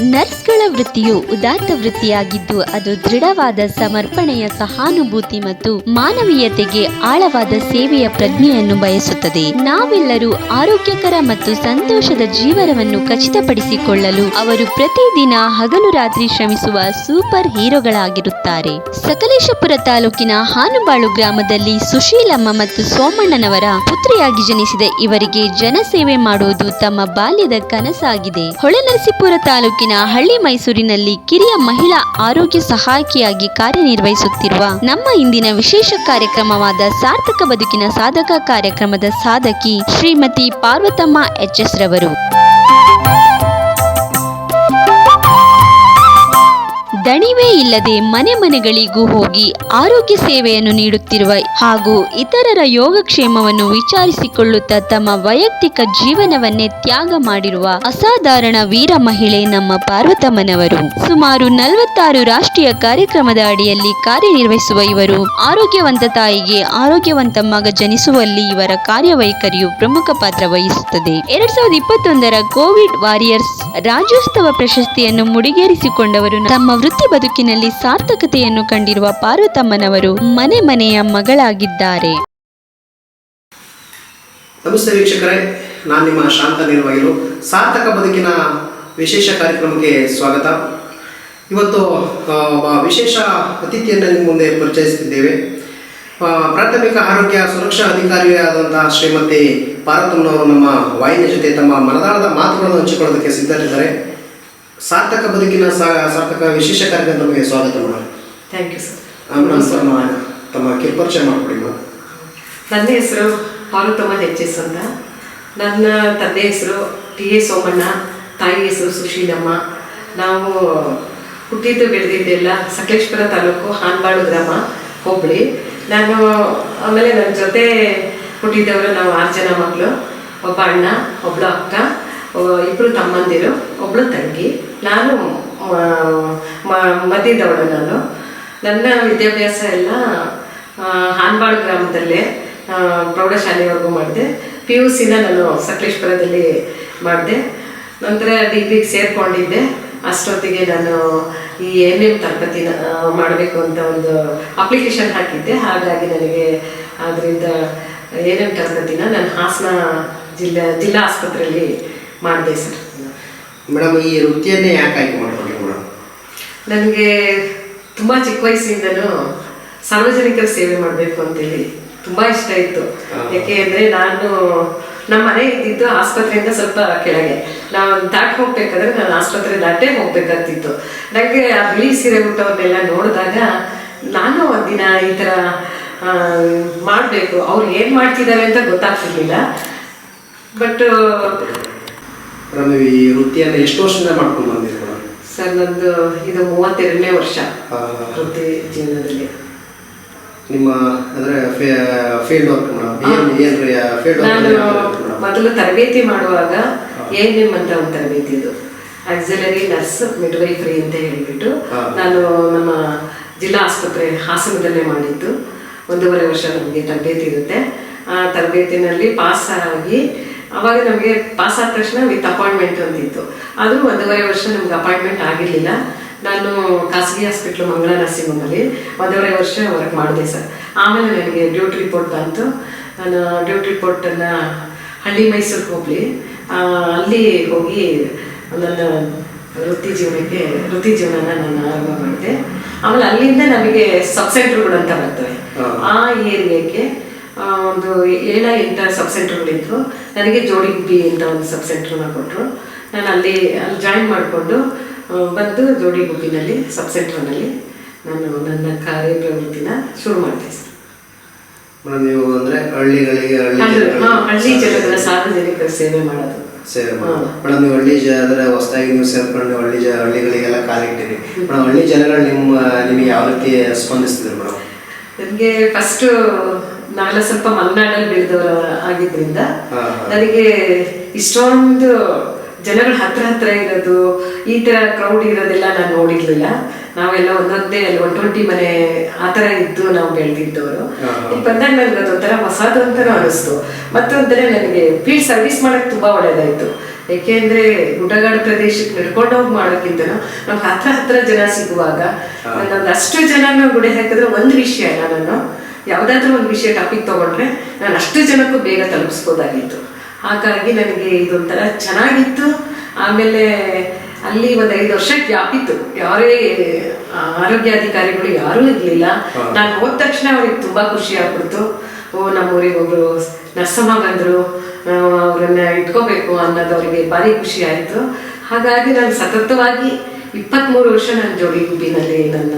ನರ್ಸ್ಗಳ ವೃತ್ತಿಯು ಉದಾತ್ತ ವೃತ್ತಿಯಾಗಿದ್ದು, ಅದು ದೃಢವಾದ ಸಮರ್ಪಣೆಯ ಸಹಾನುಭೂತಿ ಮತ್ತು ಮಾನವೀಯತೆಗೆ ಆಳವಾದ ಸೇವೆಯ ಪ್ರಜ್ಞೆಯನ್ನು ಬಯಸುತ್ತದೆ. ನಾವೆಲ್ಲರೂ ಆರೋಗ್ಯಕರ ಮತ್ತು ಸಂತೋಷದ ಜೀವನವನ್ನು ಖಚಿತಪಡಿಸಿಕೊಳ್ಳಲು ಅವರು ಪ್ರತಿದಿನ ಹಗಲು ರಾತ್ರಿ ಶ್ರಮಿಸುವ ಸೂಪರ್ ಹೀರೋಗಳಾಗಿರುತ್ತಾರೆ. ಸಕಲೇಶಪುರ ತಾಲೂಕಿನ ಹಾನುಬಾಳು ಗ್ರಾಮದಲ್ಲಿ ಸುಶೀಲಮ್ಮ ಮತ್ತು ಸೋಮಣ್ಣನವರ ಪುತ್ರಿಯಾಗಿ ಜನಿಸಿದ ಇವರಿಗೆ ಜನಸೇವೆ ಮಾಡುವುದು ತಮ್ಮ ಬಾಲ್ಯದ ಕನಸಾಗಿದೆ. ಹೊಳೆನರಸೀಪುರ ತಾಲೂಕಿನ ಹಳ್ಳಿ ಮೈಸೂರಿನಲ್ಲಿ ಕಿರಿಯ ಮಹಿಳಾ ಆರೋಗ್ಯ ಸಹಾಯಕಿಯಾಗಿ ಕಾರ್ಯನಿರ್ವಹಿಸುತ್ತಿರುವ ನಮ್ಮ ಇಂದಿನ ವಿಶೇಷ ಕಾರ್ಯಕ್ರಮವಾದ ಸಾರ್ಥಕ ಬದುಕಿನ ಸಾಧಕ ಕಾರ್ಯಕ್ರಮದ ಸಾಧಕಿ ಶ್ರೀಮತಿ ಪಾರ್ವತಮ್ಮ ಎಚ್ ಎಸ್ ರವರು. ದಣಿವೇ ಇಲ್ಲದೆ ಮನೆ ಮನೆಗಳಿಗೂ ಹೋಗಿ ಆರೋಗ್ಯ ಸೇವೆಯನ್ನು ನೀಡುತ್ತಿರುವ ಹಾಗೂ ಇತರರ ಯೋಗಕ್ಷೇಮವನ್ನು ವಿಚಾರಿಸಿಕೊಳ್ಳುತ್ತಾ ತಮ್ಮ ವೈಯಕ್ತಿಕ ಜೀವನವನ್ನೇ ತ್ಯಾಗ ಮಾಡಿರುವ ಅಸಾಧಾರಣ ವೀರ ಮಹಿಳೆ ನಮ್ಮ ಪಾರ್ವತಮ್ಮನವರು. ಸುಮಾರು ನಲವತ್ತಾರು ರಾಷ್ಟ್ರೀಯ ಕಾರ್ಯಕ್ರಮದ ಅಡಿಯಲ್ಲಿ ಕಾರ್ಯನಿರ್ವಹಿಸುವ ಇವರು, ಆರೋಗ್ಯವಂತ ತಾಯಿಗೆ ಆರೋಗ್ಯವಂತ ಮಗ ಜನಿಸುವಲ್ಲಿ ಇವರ ಕಾರ್ಯವೈಖರಿಯು ಪ್ರಮುಖ ಪಾತ್ರ ವಹಿಸುತ್ತದೆ. ಎರಡ್ ಸಾವಿರದ ಇಪ್ಪತ್ತೊಂದರ ಕೋವಿಡ್ ವಾರಿಯರ್ಸ್ ರಾಜ್ಯೋತ್ಸವ ಪ್ರಶಸ್ತಿಯನ್ನು ಮುಡಿಗೇರಿಸಿಕೊಂಡವರು ತಮ್ಮ ವೃತ್ತಿ ಬದುಕಿನಲ್ಲಿ ಸಾರ್ಥಕತೆಯನ್ನು ಕಂಡಿರುವ ಪಾರ್ವತಮ್ಮನವರು ಮನೆ ಮನೆಯ ಮಗಳಾಗಿದ್ದಾರೆ. ನಮಸ್ತೆ ವೀಕ್ಷಕರೇ, ನಾನು ನಿಮ್ಮ ಶಾಂತ ನಿರ್ವಹಿಲು ಸಾರ್ಥಕ ಬದುಕಿನ ವಿಶೇಷ ಕಾರ್ಯಕ್ರಮಕ್ಕೆ ಸ್ವಾಗತ. ಇವತ್ತು ವಿಶೇಷ ಅತಿಥಿಯನ್ನು ನಿಮ್ಮ ಮುಂದೆ ಪರಿಚಯಿಸುತ್ತಿದ್ದೇವೆ ಪ್ರಾಥಮಿಕ ಆರೋಗ್ಯ ಸುರಕ್ಷಾ ಅಧಿಕಾರಿಯಾದಂತಹ ಶ್ರೀಮತಿ ಪಾರ್ವತಮ್ಮನವರು ನಮ್ಮ ವಾಯಿನ ಜೊತೆ ತಮ್ಮ ಮನದಾಳದ ಮಾತುಗಳನ್ನು ಹಂಚಿಕೊಳ್ಳೋದಕ್ಕೆ ಸಿದ್ಧರಿದ್ದಾರೆ. ಸಾರ್ಥಕ ಬದುಕಿನ ಸಾರ್ಥಕ ವಿಶೇಷ ಕಾರ್ಯಕ್ರಮಕ್ಕೆ ಸ್ವಾಗತ ಮಾಡಿ ಥ್ಯಾಂಕ್ ಯು ಸರ್ ತಮ್ಮ ಕಿರುಪರಿಚಯ ಮಾಡಿಕೊಡಿ ನನ್ನ ಹೆಸರು ಪಾರ್ವತಮ್ಮ ಹೆಚ್ ಎಸ್ ಅಂತ. ನನ್ನ ತಂದೆ ಹೆಸರು ಟಿ ಎ ಸೋಮಣ್ಣ ತಾಯಿ ಹೆಸರು ಸುಶೀಲಮ್ಮ. ನಾವು ಹುಟ್ಟಿದ್ದು ಬೆಳೆದಿದ್ದೆಲ್ಲ ಸಕಲೇಶ್ಪುರ ತಾಲೂಕು ಹಾನ್ಬಾಳು ಗ್ರಾಮ ಹೋಬಳಿ. ನಾನು ಆಮೇಲೆ ನನ್ನ ಜೊತೆ ಹುಟ್ಟಿದ್ದವರು ನಾವು ಆರು ಜನ ಮಕ್ಕಳು ಒಬ್ಬ ಅಣ್ಣ ಒಬ್ಬಳು ಅಕ್ಕ. ಇಬ್ರು ತಮ್ಮಂದಿರು, ಒಬ್ಳು ತಂಗಿ. ನಾನು ಮಧ್ಯದವಳು ನಾನು. ನನ್ನ ವಿದ್ಯಾಭ್ಯಾಸ ಎಲ್ಲ ಹಾನ್ಬಾಳ್ ಗ್ರಾಮದಲ್ಲೇ ಪ್ರೌಢಶಾಲೆವರೆಗೂ ಮಾಡಿದೆ. ಪಿ ಯು ಸಿನ ನಾನು ಸಕಲೇಶ್ಪುರದಲ್ಲಿ ಮಾಡಿದೆ. ನಂತರ ಡಿಗ್ರಿಗೆ ಸೇರಿಕೊಂಡಿದ್ದೆ. ಅಷ್ಟೊತ್ತಿಗೆ ನಾನು ಈ ಎಂ ಎಂ ತರಗತಿನ ಮಾಡಬೇಕು ಅಂತ ಒಂದು ಅಪ್ಲಿಕೇಶನ್ ಹಾಕಿದ್ದೆ. ಹಾಗಾಗಿ ನನಗೆ ಅದರಿಂದ ಎನ್ ಎಂ ತರಗತಿನ ನಾನು ಹಾಸನ ಜಿಲ್ಲೆ, ಜಿಲ್ಲಾ ಆಸ್ಪತ್ರೆಯಲ್ಲಿ ಮಾಡಿದೆ ಸರ್. ಮೇಡಮ್ ಈ ವೃತ್ತಿಯನ್ನೇ ಯಾಕೆ ಆಯ್ಕೆ ಮಾಡ್ಕೊಂಡ್ರಿ ಮೇಡಮ್? ನನಗೆ ತುಂಬ ಚಿಕ್ಕ ವಯಸ್ಸಿಂದನೂ ಸಾರ್ವಜನಿಕರ ಸೇವೆ ಮಾಡಬೇಕು ಅಂತೇಳಿ ತುಂಬ ಇಷ್ಟ ಇತ್ತು. ಯಾಕೆ ಅಂದರೆ ನಾನು ನಮ್ಮ ಮನೆ ಇದ್ದಿದ್ದು ಆಸ್ಪತ್ರೆಯಿಂದ ಸ್ವಲ್ಪ ಕೆಳಗೆ. ನಾವು ದಾಟಿ ಹೋಗ್ಬೇಕಾದ್ರೆ ನಾನು ಆಸ್ಪತ್ರೆ ದಾಟೇ ಹೋಗ್ಬೇಕಾಗ್ತಿತ್ತು. ನನಗೆ ಆ ಬಿಳಿ ಸೀರೆ ಊಟವನ್ನೆಲ್ಲ ನೋಡಿದಾಗ ನಾನು ಒಂದಿನ ಈ ಥರ ಮಾಡಬೇಕು. ಅವ್ರು ಏನು ಮಾಡ್ತಿದ್ದಾರೆ ಅಂತ ಗೊತ್ತಾಗ್ತಿರ್ಲಿಲ್ಲ. ಬಟ್ ಮೇಡಮ್ ನೀವು ಈ ವೃತ್ತಿಯನ್ನು ಎಷ್ಟು ವರ್ಷದಿಂದ ಮಾಡ್ಕೊಂಡು ಬಂದಿರಿ ಮೇಡಮ್ ಸರ್ ನಂದು ಇದು ಮೂವತ್ತೆರಡನೇ ವರ್ಷ ವೃತ್ತಿ ಜೀವನದಲ್ಲಿ. ನಿಮ್ಮ ಅಂದರೆ ಫೀಲ್ಡ್ ವರ್ಕ್ ಮೇಡಮ್ ಏನು ಏನು ಫೀಲ್ಡ್ ವರ್ಕ್ ಮೇಡಮ್ ಮೊದಲು ತರಬೇತಿ ಮಾಡುವಾಗ ಏನ್ ನಿಮ್ ಅಂತ ಒಂದು ತರಬೇತಿ ಇದು? ಆಕ್ಸಿಲರಿ ನರ್ಸ್ ಮಿಡ್ವೈಫ್ರಿ ಅಂತ ಹೇಳಿಬಿಟ್ಟು ನಾನು ನಮ್ಮ ಜಿಲ್ಲಾ ಆಸ್ಪತ್ರೆ ಹಾಸನದಲ್ಲೇ ಮಾಡಿದ್ದು. ಒಂದೂವರೆ ವರ್ಷ ನಮಗೆ ತರಬೇತಿ ಇರುತ್ತೆ. ಆ ತರಬೇತಿನಲ್ಲಿ ಪಾಸ್ ಆಗಿ ಅವಾಗ ನಮಗೆ ಪಾಸ್ ಆದ ತಕ್ಷಣ ವಿತ್ ಅಪಾಯಿಂಟ್ಮೆಂಟ್ ಅಂತಿತ್ತು. ಆದರೂ ಒಂದೂವರೆ ವರ್ಷ ನಮ್ಗೆ ಅಪಾಯಿಂಟ್ಮೆಂಟ್ ಆಗಿರಲಿಲ್ಲ. ನಾನು ಖಾಸಗಿ ಹಾಸ್ಪಿಟ್ಲು ಮಂಗಳ ನರ್ಸಿಂಗಲ್ಲಿ ಒಂದೂವರೆ ವರ್ಷ ವರ್ಕ್ ಮಾಡಿದೆ ಸರ್ ಆಮೇಲೆ ನನಗೆ ಡ್ಯೂಟಿ ರಿಪೋರ್ಟ್ ಬಂತು. ನಾನು ಡ್ಯೂಟಿ ರಿಪೋರ್ಟನ್ನು ಹಳ್ಳಿ ಮೈಸೂರು ಹೋಗ್ಲಿ. ಅಲ್ಲಿ ಹೋಗಿ ನನ್ನ ವೃತ್ತಿ ಜೀವನಕ್ಕೆ ವೃತ್ತಿ ಜೀವನನ ನಾನು ಆರಂಭ ಮಾಡಿದೆ. ಆಮೇಲೆ ಅಲ್ಲಿಂದ ನಮಗೆ ಸಬ್ ಸೆಂಟರ್ಗಳು ಅಂತ ಬರ್ತವೆ. ಆ ಏರಿಯಾಕ್ಕೆ ಒಂದು ಏಳ ಎಂಟ ಸಬ್ ಸೆಂಟರ್ಗಳಿತ್ತು ನನಗೆ ಜೋಡಿ ಗುಬ್ಬಿ ಅಂತ ಒಂದು ಸಬ್ ಸೆಂಟರ್ನ ಕೊಟ್ಟರು ನಾನು ಅಲ್ಲಿ ಅಲ್ಲಿ ಜಾಯಿನ್ ಮಾಡಿಕೊಂಡು ಬಂದು ಜೋಡಿ ಗುಬ್ಬಿನಲ್ಲಿ ಸಬ್ ಸೆಂಟರ್ನಲ್ಲಿ ನಾನು ನನ್ನ ಕಾರ್ಯಪ್ರವೃತ್ತಿನ ಶುರು ಮಾಡಿದೆ. ಸರ್ ನೀವು ಅಂದ್ರೆ ಹಳ್ಳಿಗಳಿಗೆ ಹಳ್ಳಿ ಜನಗಳ ಸಾರ್ವಜನಿಕರ ಸೇವೆ ಮಾಡೋದು. ಸೇವೆ. ಮೇಡಮ್ ನೀವು ಹಳ್ಳಿ ಜ ಅಂದರೆ ಹೊಸದಾಗಿ ನೀವು ಸೇರ್ಕೊಂಡು ಹಳ್ಳಿ ಜ ಹಳ್ಳಿಗಳಿಗೆಲ್ಲ ಕಾಲಿಟ್ಟಿರಿ. ಮೇಡಮ್ ಹಳ್ಳಿ ಜನಗಳು ನಿಮ್ಮ ನಿಮಗೆ ಯಾವ ರೀತಿ ಸ್ಪಂದಿಸ್ತಿದ್ರು ಮೇಡಮ್ ನನಗೆ ಫಸ್ಟ್ ನಾವೆಲ್ಲ ಸ್ವಲ್ಪ ಮಲೆನಾಡಲ್ಲಿ ಬೆಳೆದವರ ಹಾ. ನನಗೆ ಇಷ್ಟೊಂದು ಜನಗಳ ಹತ್ರ ಹತ್ರ ಇರೋದು ಈ ತರ ಕ್ರೌಡ್ ಇರೋದೆಲ್ಲ ನಾನು ನೋಡಿರ್ಲಿಲ್ಲ. ನಾವೆಲ್ಲ ಒಂದೊಂದೇ ಅಲ್ಲಿ ಒನ್ ಟ್ವೆಂಟಿ ಮನೆ ಆತರ ಥರ ಇದ್ದು ನಾವು ಬೆಳೆದಿದ್ದವರು. ಇಲ್ಲಿ ಬಂದಾಗ ನನಗೆ ಅದೊಂಥರ ಹೊಸದು ಅಂತಲೂ ಅನಿಸ್ತು. ಮತ್ತೊಂದರೆ ನನಗೆ ಫೀಲ್ಡ್ ಸರ್ವಿಸ್ ಮಾಡಕ್ಕೆ ತುಂಬ ಯಾಕೆ ಅಂದ್ರೆ ಗುಡ್ಡಗಾಡು ಪ್ರದೇಶಕ್ಕೆ ನಡ್ಕೊಂಡು ಹೋಗಿ ಮಾಡೋಕ್ಕಿಂತ ನಮ್ಗೆ ಹತ್ರ ಹತ್ರ ಜನ ಸಿಗುವಾಗ ನಾನು ಅಷ್ಟು ಜನನ ಗುಡಿ ಹಾಕಿದ್ರೆ ಒಂದು ವಿಷಯ ನಾನು ಯಾವುದಾದ್ರೂ ಒಂದು ವಿಷಯ ಟಾಪಿಕ್ ತಗೊಂಡ್ರೆ ನಾನು ಅಷ್ಟು ಜನಕ್ಕೂ ಬೇಗ ತಲುಪಿಸ್ಬೋದಾಗಿತ್ತು. ಹಾಗಾಗಿ ನನಗೆ ಇದೊಂಥರ ಚೆನ್ನಾಗಿತ್ತು. ಆಮೇಲೆ ಅಲ್ಲಿ ಒಂದು ಐದು ವರ್ಷ ಗ್ಯಾಪ್ ಇತ್ತು. ಯಾರೇ ಆರೋಗ್ಯಾಧಿಕಾರಿಗಳು ಯಾರೂ ಇರಲಿಲ್ಲ. ನಾನು ಹೋದ ತಕ್ಷಣ ಅವ್ರಿಗೆ ತುಂಬಾ ಖುಷಿ ಆಗ್ಬಿಡ್ತು. ಓ ನಮ್ಮೂರಿಗೆ ಒಬ್ರು ನರ್ಸಮ್ಮ ಬಂದರು. ಅವ್ರನ್ನ ಇಟ್ಕೋಬೇಕು ಅನ್ನೋದು ಅವರಿಗೆ ಭಾರಿ ಖುಷಿ ಆಯಿತು. ಹಾಗಾಗಿ ನಾನು ಸತತವಾಗಿ ಇಪ್ಪತ್ತ್ಮೂರು ವರ್ಷ ನನ್ನ ಜೋಡಿ ಗುಬ್ಬಿನಲ್ಲಿ ನನ್ನ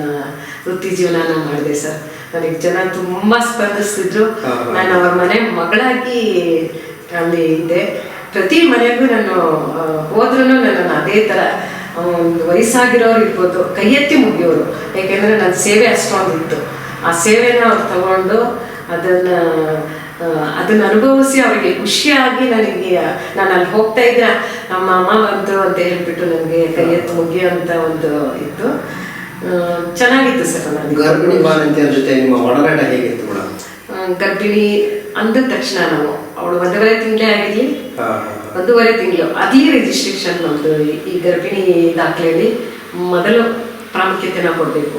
ವೃತ್ತಿ ಜೀವನನ ಮಾಡಿದೆ ಸರ್. ನನಗೆ ಜನ ತುಂಬಾ ಸ್ಪಂದಿಸ್ತಿದ್ರು. ನಾನು ಅವ್ರ ಮನೆ ಮಗಳಾಗಿ ಅಲ್ಲಿ ಇದೆ. ಪ್ರತಿ ಮನೆಗೂ ನಾನು ಹೋದ್ರೂ ನನ್ನನ್ನು ಅದೇ ಥರ ಒಂದು ವಯಸ್ಸಾಗಿರೋರು ಇರ್ಬೋದು ಕೈ ಎತ್ತಿ ಮುಗಿಯೋರು. ಯಾಕೆಂದರೆ ನನ್ನ ಸೇವೆ ಅಷ್ಟೊಂದಿತ್ತು. ಆ ಸೇವೆನ ಅವ್ರು ತಗೊಂಡು ಅದನ್ನು ಅದನ್ನು ಅನುಭವಿಸಿ ಅವರಿಗೆ ಖುಷಿಯಾಗಿ ನನಗೆ ನಾನು ಅಲ್ಲಿ ಹೋಗ್ತಾ ಇದ್ದೆ. ನಮ್ಮ ಅಮ್ಮ ಬಂತು ಅಂತ ಹೇಳ್ಬಿಟ್ಟು ನನಗೆ ಕೈ ಎತ್ತು ಮುಗಿಯೋಂಥ ಒಂದು ಇತ್ತು. ಚೆನ್ನಾಗಿತ್ತು ಸರ್ ನನಗೆ ಗರ್ಭಿಣಿ ಬಾಲಂತಿಯರ ಜೊತೆ ನಿಮ್ಮ ಒಡನಾಟ ಹೇಗಿತ್ತು ಮೇಡಮ್ ಗರ್ಭಿಣಿ ಅಂದ ತಕ್ಷಣ ನಾವು ಅವಳು ಒಂದೂವರೆ ತಿಂಗಳೇ ಆಗಿರ್ಲಿ ಹಾ, ಒಂದೂವರೆ ತಿಂಗಳು. ಅದೇ ರಿಜಿಸ್ಟ್ರೇಷನ್ ನಮ್ದು ಈ- ಗರ್ಭಿಣಿ ದಾಖಲೆಯಲ್ಲಿ ಮೊದಲು ಪ್ರಾಮುಖ್ಯತೆನ ಕೊಡಬೇಕು.